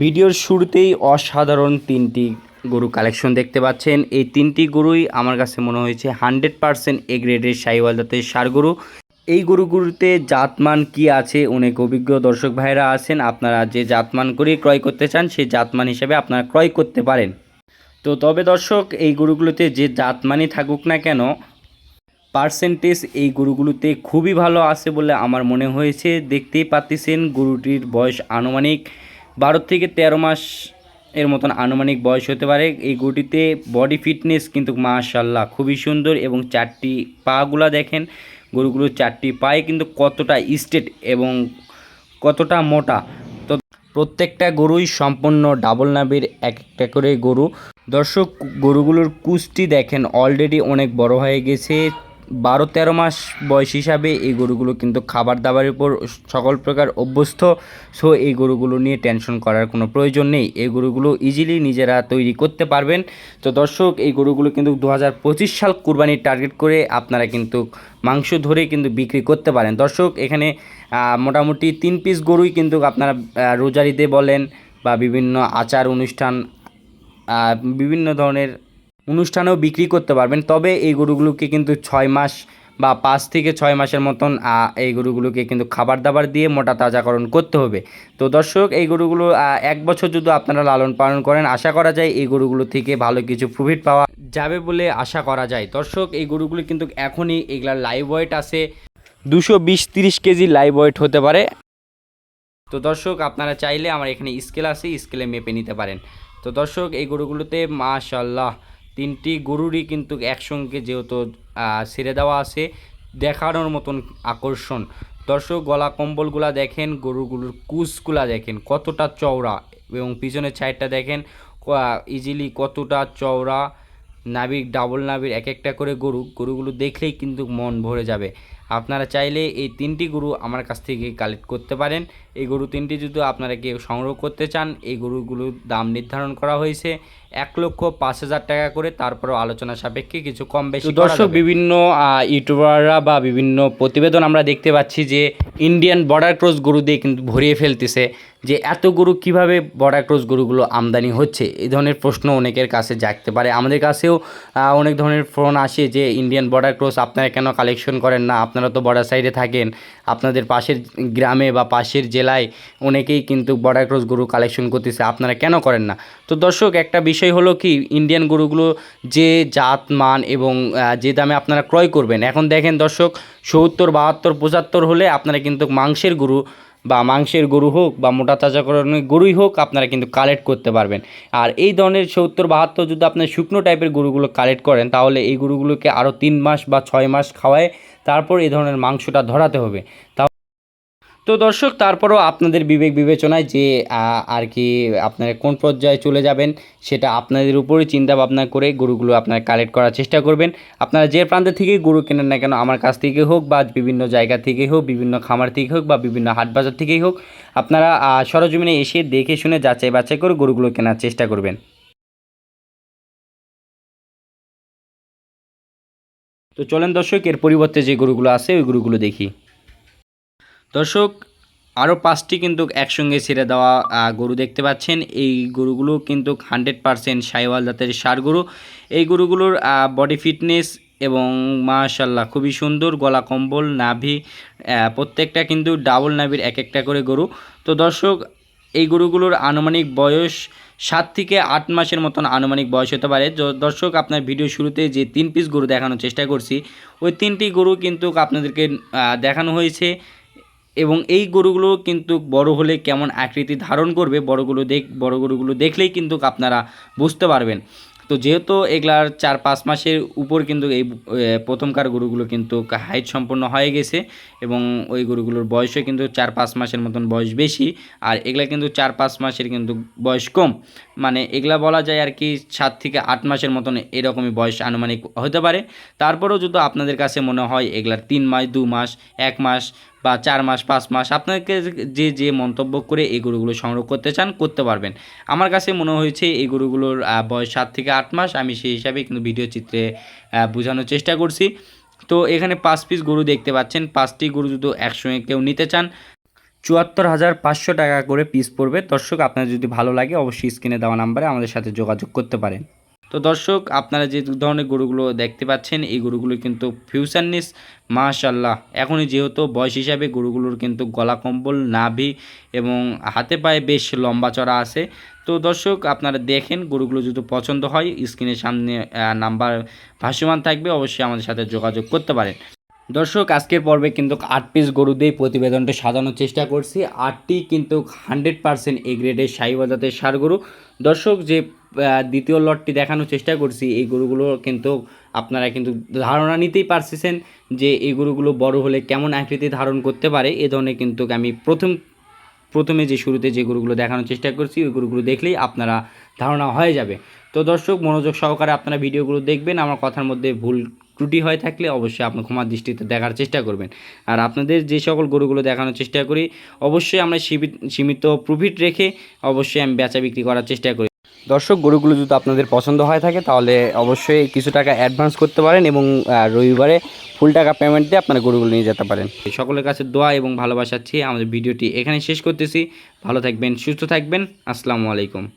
ভিডিওর শুরুতেই অসাধারণ তিনটি গরু কালেকশন দেখতে পাচ্ছেন। এই তিনটি গরুই আমার কাছে মনে হয়েছে হান্ড্রেড পারসেন্ট এ গ্রেডের সাইওয়াল জাতের সার গরু। এই গরুগুলোতে জাতমান কি আছে? অনেক অভিজ্ঞ দর্শক ভাইরা আছেন। আপনারা যে জাতমান করে ক্রয় করতে চান, সেই জাতমান হিসাবে আপনারা ক্রয় করতে পারেন। তো তবে দর্শক, এই গরুগুলোতে যে জাতমানই থাকুক না কেন পার্সেন্টেজ এই গরুগুলোতে খুবই ভালো আছে বলে আমার মনে হয়েছে। দেখতেই পাচ্ছেন গরুটির বয়স আনুমানিক বারো থেকে তেরো মাস এর মতন আনুমানিক বয়স হতে পারে। এই গরুটিতে বডি ফিটনেস কিন্তু মাশাল্লাহ খুবই সুন্দর এবং চারটি পাগুলা দেখেন, গরুগুলোর চারটি পায়ে কিন্তু কতটা স্টেট এবং কতটা মোটা। তো প্রত্যেকটা গরুই সম্পূর্ণ ডাবল নাবির এক একটা করে গরু। দর্শক, গরুগুলোর কুষ্টি দেখেন অলরেডি অনেক বড় হয়ে গেছে। বারো তেরো মাস বয়স হিসাবে এই গরুগুলো কিন্তু খাবার দাবারের উপর সকল প্রকার অভ্যস্ত সো এই গরুগুলো নিয়ে টেনশন করার কোনো প্রয়োজন নেই। এই গরুগুলো ইজিলি নিজেরা তৈরি করতে পারবেন। তো দর্শক, এই গরুগুলো কিন্তু দু হাজার পঁচিশ সাল কুরবানির টার্গেট করে আপনারা কিন্তু মাংস ধরে কিন্তু বিক্রি করতে পারেন। দর্শক, এখানে মোটামুটি তিন পিস গরুই কিন্তু আপনারা রোজারিতে বলেন বা বিভিন্ন আচার অনুষ্ঠান বিভিন্ন ধরনের অনুষ্ঠানেও বিক্রি করতে পারবেন। তবে এই গরুগুলোকে কিন্তু ছয় মাস বা পাঁচ থেকে ছয় মাসের মতন এই গরুগুলোকে কিন্তু খাবার দাবার দিয়ে মোটা তাজাকরণ করতে হবে। তো দর্শক, এই গরুগুলো এক বছর যদি আপনারা লালন পালন করেন, আশা করা যায় এই গরুগুলো থেকে ভালো কিছু প্রফিট পাওয়া যাবে বলে আশা করা যায়। দর্শক, এই গরুগুলো কিন্তু এখনই এগুলার লাইভ ওয়েট আছে। দুশো বিশ তিরিশ কেজি লাইভ ওয়েট হতে পারে। তো দর্শক, আপনারা চাইলে আমার এখানে স্কেল আছে স্কেলে মেপে নিতে পারেন। তো দর্শক, এই গরুগুলোতে মাশাল্লাহ তিনটি গরুরই কিন্তু একসঙ্গে যেহেতু ছেড়ে দেওয়া আছে, দেখানোর মতন আকর্ষণ। দর্শক, গলা কম্বলগুলা দেখেন, গরুগুলোর কুচগুলা দেখেন, কতটা চওড়া এবং পিছনের ছাইডটা দেখেন ইজিলি কতটা চওড়া, নাবিক ডাবল নাবির এক একটা করে গরু, গরুগুলো দেখলেই কিন্তু মন ভরে যাবে। আপনারা চাইলে এই তিনটি গরু আমার কাছ থেকে কালেক্ট করতে পারেন। এই গরু তিনটি যদি আপনারা কেউ সংগ্রহ করতে চান এই গরুগুলোর দাম নির্ধারণ করা হয়েছে এক লক্ষ পাঁচ হাজার টাকা করে। তারপরও আলোচনা সাপেক্ষে কিছু কম বেশি দর্শক বিভিন্ন ইউটিউবাররা বা বিভিন্ন প্রতিবেদন আমরা দেখতে পাচ্ছি যে ইন্ডিয়ান বর্ডার ক্রস গরু দিয়ে কিন্তু ভরিয়ে ফেলতেছে যে এত গরু কীভাবে বর্ডার ক্রস গরুগুলো আমদানি হচ্ছে? এই ধরনের প্রশ্ন অনেকের কাছে জাগতে পারে। আমাদের কাছেও অনেক ধরনের ফোন আসে যে ইন্ডিয়ান বর্ডার ক্রস আপনারা কেন কালেকশন করেন না? আপনারা তো বর্ডার সাইডে থাকেন, আপনাদের পাশের গ্রামে বা পাশের জেলায় অনেকেই কিন্তু বর্ডার ক্রস গরু কালেকশন করতেছে, আপনারা কেন করেন না? তো দর্শক, একটা বিষয় হলো কি ইন্ডিয়ান গরুগুলো যে জাত, মান এবং যে দামে আপনারা ক্রয় করবেন, এখন দেখেন দর্শক, সত্তর, বাহাত্তর, পঁচাত্তর হলে আপনারা কিন্তু মাংসের গরু বা মাংসের গরু হোক বা মোটা তাজাকরণের গরুই হোক, আপনারা কিন্তু কালেক্ট করতে পারবেন। আর এই ধরনের সত্তর, বাহাত্তর যদি আপনার শুকনো টাইপের গরুগুলো কালেক্ট করেন, তাহলে এই গরুগুলোকে আরও তিন মাস বা ছয় মাস খাওয়ায় তারপর এই ধরনের মাংসটা ধরাতে হবে। তা তো দর্শক, তারপরও আপনাদের বিবেক বিবেচনায় যে আর কি আপনারা কোন পর্যায়ে চলে যাবেন, সেটা আপনাদের উপরে ভাবনা করে গরুগুলো আপনারা কালেক্ট করার চেষ্টা করবেন। আপনারা যে প্রান্ত থেকেই গরু কেনেন না কেন, আমার কাছ থেকে হোক বা বিভিন্ন জায়গা থেকে হোক, বিভিন্ন খামার থেকে হোক বা বিভিন্ন হাট বাজার থেকেই হোক, আপনারা সরজমিনে এসে দেখে শুনে যাচাই বাছাই করে গরুগুলো কেনার চেষ্টা করবেন। তো চলেন দর্শক, এর পরিবর্তে যে গরুগুলো আছে, ওই গরুগুলো দেখি। দর্শক, আরও পাঁচটি কিন্তু একসঙ্গে ছেড়ে দেওয়া গরু দেখতে পাচ্ছেন। এই গরুগুলো কিন্তু হান্ড্রেড পারসেন্ট সাইওয়াল জাতের সার গরু। এই গরুগুলোর বডি ফিটনেস এবং মাশাল্লাহ খুবই সুন্দর, গলা কম্বল, নাভি প্রত্যেকটা কিন্তু ডাবল নাভির এক একটা করে গরু। তো দর্শক এই গরুগুলোর আনুমানিক বয়স সাত থেকে আট মাসের মতন আনুমানিক বয়স হতে পারে। দর্শক, আপনার ভিডিও শুরুতে যে তিন পিস গরু দেখানোর চেষ্টা করছি, ওই তিনটি গরু কিন্তু আপনাদেরকে দেখানো হয়েছে এবং এই গরুগুলো কিন্তু বড় হলে কেমন আকৃতি ধারণ করবে, বড়গুলো দেখ বড় গরুগুলো দেখলেই কিন্তু আপনারা বুঝতে পারবেন। তো যেহেতু এগুলার চার পাঁচ মাসের উপর কিন্তু এই প্রথমকার গরুগুলো কিন্তু হাইট সম্পন্ন হয়ে গেছে এবং ওই গরুগুলোর বয়সও কিন্তু চার পাঁচ মাসের মতন বয়স বেশি আর এগুলা কিন্তু চার পাঁচ মাসের কিন্তু বয়স কম। মানে এগুলা বলা যায় আর কি সাত থেকে আট মাসের মতন এরকমই বয়স আনুমানিক হতে পারে। তারপরেও যদি আপনাদের কাছে মনে হয় এগুলার তিন মাস, দু মাস, এক মাস বা চার মাস, পাঁচ মাস আপনাকে যে যে মন্তব্য করে এই গরুগুলো সংগ্রহ করতে চান, করতে পারবেন। আমার কাছে মনে হয়েছে এই গরুগুলোর বয়স সাত থেকে আট মাস। আমি সেই হিসাবে কিন্তু ভিডিও চিত্রে বোঝানোর চেষ্টা করছি। তো এখানে পাঁচ পিস গরু দেখতে পাচ্ছেন। পাঁচটি গরু যদি একসঙ্গে কেউ নিতে চান, চুয়াত্তর হাজার পাঁচশো টাকা করে পিস পড়বে। দর্শক, আপনার যদি ভালো লাগে, অবশ্যই স্ক্রিনে দেওয়া নাম্বারে আমাদের সাথে যোগাযোগ করতে পারেন। তো দর্শক, আপনারা যে ধরনের গরুগুলো দেখতে পাচ্ছেন, এই গরুগুলো কিন্তু ফিউচারনিস মাশাল্লাহ এখনই যেহেতু বয়স হিসাবে গরুগুলোর কিন্তু গলা কম্বল, নাভি এবং হাতে পায়ে বেশ লম্বা চড়া আছে। তো দর্শক, আপনারা দেখেন গরুগুলো যদি পছন্দ হয়, স্ক্রিনের সামনে নাম্বার ভাসমান থাকবে, অবশ্যই আমাদের সাথে যোগাযোগ করতে পারেন। দর্শক, আজকের পর্বে কিন্তু আট পিস গরু দিয়ে প্রতিবেদনটা সাজানোর চেষ্টা করছি। আটটি কিন্তু হান্ড্রেড পার্সেন্ট এ গ্রেডের সাইওয়াল জাতের সার গরু। দর্শক, যে দ্বিতীয় লটটি দেখানোর চেষ্টা করছি, এই গরুগুলো কিন্তু আপনারা কিন্তু ধারণা নিতেই পারতেছেন যে, এই গরুগুলো বড় হলে কেমন আকৃতি ধারণ করতে পারে। এ ধরনের কিন্তু আমি প্রথম, প্রথমে যে শুরুতে যে গরুগুলো দেখানোর চেষ্টা করছি, ওই গরুগুলো দেখলেই আপনারা ধারণা হয়ে যাবে। তো দর্শক, মনোযোগ সহকারে আপনারা ভিডিওগুলো দেখবেন। আমার কথার মধ্যে ভুল ত্রুটি হয়ে থাকলে অবশ্যই আপনি ক্ষমার দৃষ্টিতে দেখার চেষ্টা করবেন। আর আপনাদের যে সকল গরুগুলো দেখানোর চেষ্টা করি অবশ্যই আমরা সীমিত- সীমিত প্রফিট রেখে অবশ্যই আমি বেচা বিক্রি করার চেষ্টা করি। দর্শক গরুগুলো যদি আপনাদের পছন্দ হয়ে থাকে তাহলে অবশ্যই কিছু টাকা অ্যাডভান্স করতে পারেন এবং রবিবারে ফুল টাকা পেমেন্ট দিয়ে আপনারা গরুগুলো নিয়ে যেতে পারেন। সকলের কাছে দোয়া এবং ভালোবাসা চেয়ে আমাদের ভিডিওটি এখানে শেষ করতেছি। ভালো থাকবেন সুস্থ থাকবেন। আসসালামু আলাইকুম।